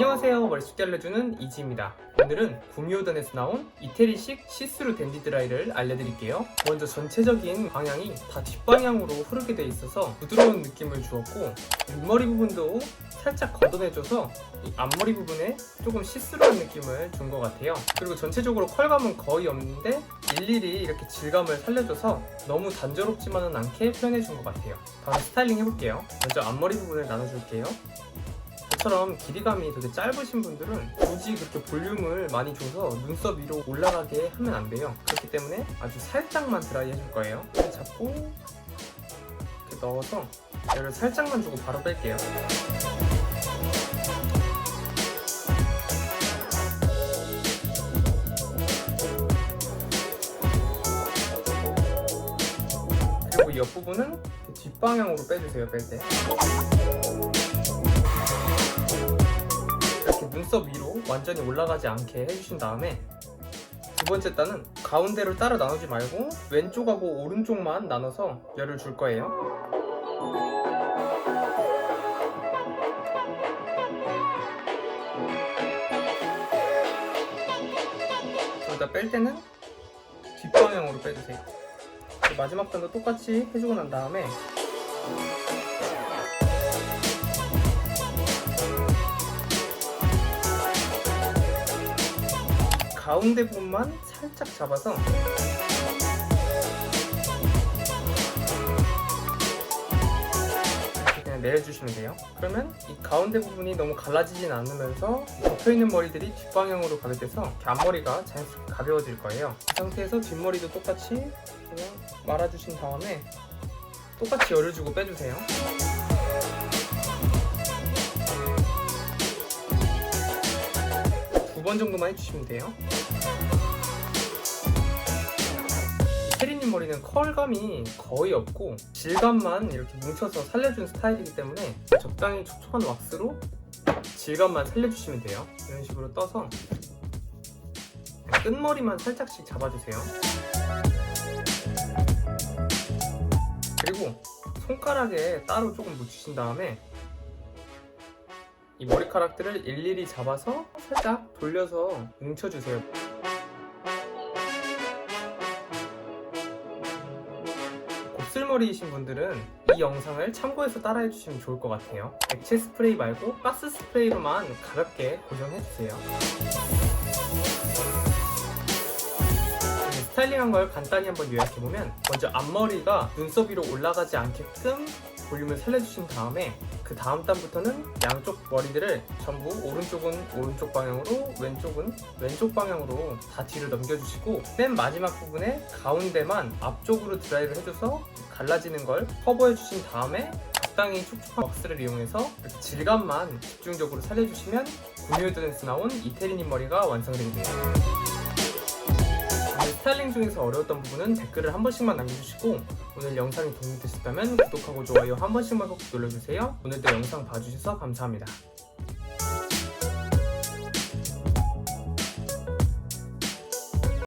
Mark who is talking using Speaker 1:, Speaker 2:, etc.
Speaker 1: 안녕하세요. 쉽게 알려주는 이지입니다. 오늘은 구미호단에서 나온 이태리식 시스루 댄디 드라이를 알려드릴게요. 먼저 전체적인 방향이 다 뒷방향으로 흐르게 돼 있어서 부드러운 느낌을 주었고 윗머리 부분도 살짝 걷어내줘서 이 앞머리 부분에 조금 시스루한 느낌을 준 것 같아요. 그리고 전체적으로 컬감은 거의 없는데 일일이 이렇게 질감을 살려줘서 너무 단조롭지만은 않게 표현해준 것 같아요. 다음 스타일링 해볼게요. 먼저 앞머리 부분을 나눠줄게요 저처럼 길이감이 되게 짧으신 분들은 굳이 그렇게 볼륨을 많이 줘서 눈썹 위로 올라가게 하면 안 돼요. 그렇기 때문에 아주 살짝만 드라이 해줄 거예요. 잡고 이렇게 넣어서 열을 살짝만 주고 바로 뺄게요. 그리고 이 옆부분은 뒷방향으로 빼주세요, 뺄 때. 눈썹 위로 완전히 올라가지 않게 해주신 다음에 두 번째 단은 가운데로 따로 나누지 말고 왼쪽하고 오른쪽만 나눠서 열을 줄 거예요. 그러다 뺄 때는 뒷방향으로 빼주세요. 마지막 단도 똑같이 해주고 난 다음에 가운데 부분만 살짝 잡아서 이렇게 그냥 내려주시면 돼요. 그러면 이 가운데 부분이 너무 갈라지진 않으면서 접혀있는 머리들이 뒷방향으로 가게 돼서 앞머리가 자연스럽게 가벼워질 거예요. 이 상태에서 뒷머리도 똑같이 그냥 말아주신 다음에 똑같이 열을 주고 빼주세요. 번 정도만 해주시면 돼요. 혜리님 머리는 컬감이 거의 없고 질감만 이렇게 뭉쳐서 살려준 스타일이기 때문에 적당히 촉촉한 왁스로 질감만 살려주시면 돼요. 이런 식으로 떠서 끝머리만 살짝씩 잡아주세요. 그리고 손가락에 따로 조금 묻히신 다음에 이 머리카락들을 일일이 잡아서 살짝 돌려서 뭉쳐주세요. 곱슬머리이신 분들은 이 영상을 참고해서 따라해 주시면 좋을 것 같아요. 액체 스프레이 말고 가스 스프레이로만 가볍게 고정해 주세요. 스타일링한 걸 간단히 한번 요약해보면 먼저 앞머리가 눈썹 위로 올라가지 않게끔 볼륨을 살려주신 다음에 그 다음 단부터는 양쪽 머리들을 전부 오른쪽은 오른쪽 방향으로 왼쪽은 왼쪽 방향으로 다 뒤로 넘겨주시고 맨 마지막 부분에 가운데만 앞쪽으로 드라이를 해줘서 갈라지는 걸 커버해주신 다음에 적당히 촉촉한 왁스를 이용해서 질감만 집중적으로 살려주시면 구미호드댄스 나온 이태리님 머리가. 오늘 스타일링 중에서 어려웠던 부분은 댓글을 한 번씩만 남겨주시고 오늘 영상이 도움이 되셨다면 구독하고 좋아요 한 번씩만 꼭 눌러주세요. 오늘도 영상 봐주셔서 감사합니다.